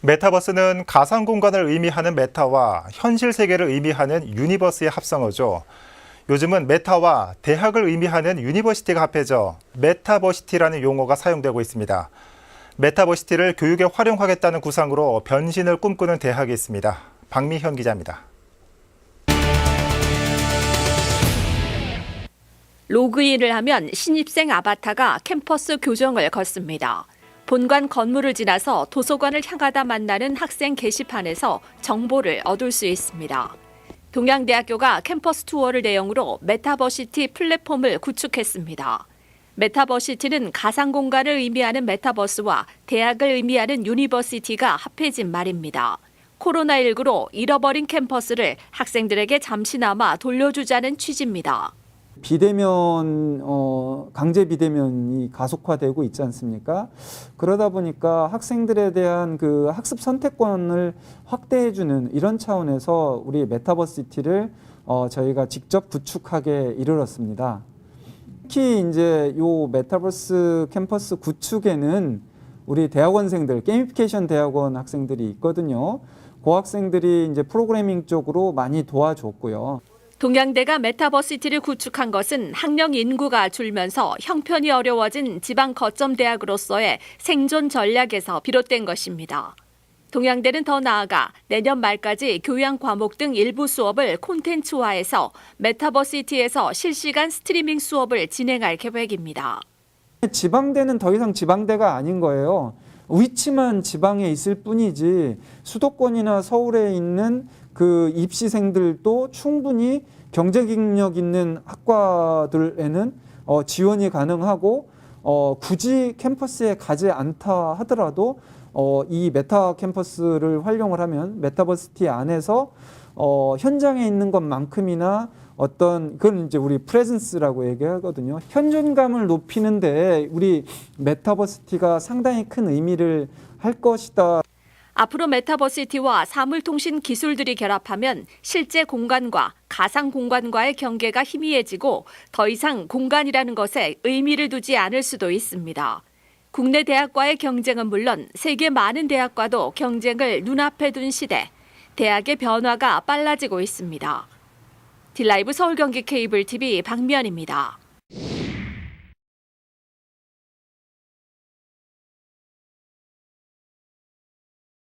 메타버스는 가상 공간을 의미하는 메타와 현실 세계를 의미하는 유니버스의 합성어죠. 요즘은 메타와 대학을 의미하는 유니버시티가 합해져 메타버시티라는 용어가 사용되고 있습니다. 메타버시티를 교육에 활용하겠다는 구상으로 변신을 꿈꾸는 대학이 있습니다. 박미현 기자입니다. 로그인을 하면 신입생 아바타가 캠퍼스 교정을 걷습니다. 본관 건물을 지나서 도서관을 향하다 만나는 학생 게시판에서 정보를 얻을 수 있습니다. 동양대학교가 캠퍼스 투어를 내용으로 메타버시티 플랫폼을 구축했습니다. 메타버시티는 가상 공간을 의미하는 메타버스와 대학을 의미하는 유니버시티가 합해진 말입니다. 코로나19로 잃어버린 캠퍼스를 학생들에게 잠시나마 돌려주자는 취지입니다. 비대면 어, 강제 비대면이 가속화되고 있지 않습니까? 그러다 보니까 학생들에 대한 그 학습 선택권을 확대해 주는 이런 차원에서 우리 메타버시티를 어, 저희가 직접 구축하게 이르렀습니다. 특히 이제 요 메타버스 캠퍼스 구축에는 우리 대학원생들 게이미피케이션 대학원 학생들이 있거든요. 그 학생들이 이제 프로그래밍 쪽으로 많이 도와줬고요. 동양대가 메타버시티를 구축한 것은 학령 인구가 줄면서 형편이 어려워진 지방 거점 대학으로서의 생존 전략에서 비롯된 것입니다. 동양대는 더 나아가 내년 말까지 교양 과목 등 일부 수업을 콘텐츠화해서 메타버시티에서 실시간 스트리밍 수업을 진행할 계획입니다. 지방대는 더 이상 지방대가 아닌 거예요. 위치만 지방에 있을 뿐이지 수도권이나 서울에 있는 그 입시생들도 충분히 경쟁력 있는 학과들에는 어, 지원이 가능하고 어, 굳이 캠퍼스에 가지 않다 하더라도 어, 이 메타 캠퍼스를 활용을 하면 메타버시티 안에서 어, 현장에 있는 것만큼이나 어떤 그건 이제 우리 프레젠스라고 얘기하거든요. 현존감을 높이는데 우리 메타버시티가 상당히 큰 의미를 할 것이다. 앞으로 메타버시티와 사물통신 기술들이 결합하면 실제 공간과 가상 공간과의 경계가 희미해지고 더 이상 공간이라는 것에 의미를 두지 않을 수도 있습니다. 국내 대학과의 경쟁은 물론 세계 많은 대학과도 경쟁을 눈앞에 둔 시대, 대학의 변화가 빨라지고 있습니다. 딜라이브 서울경기 케이블 TV 박미연입니다.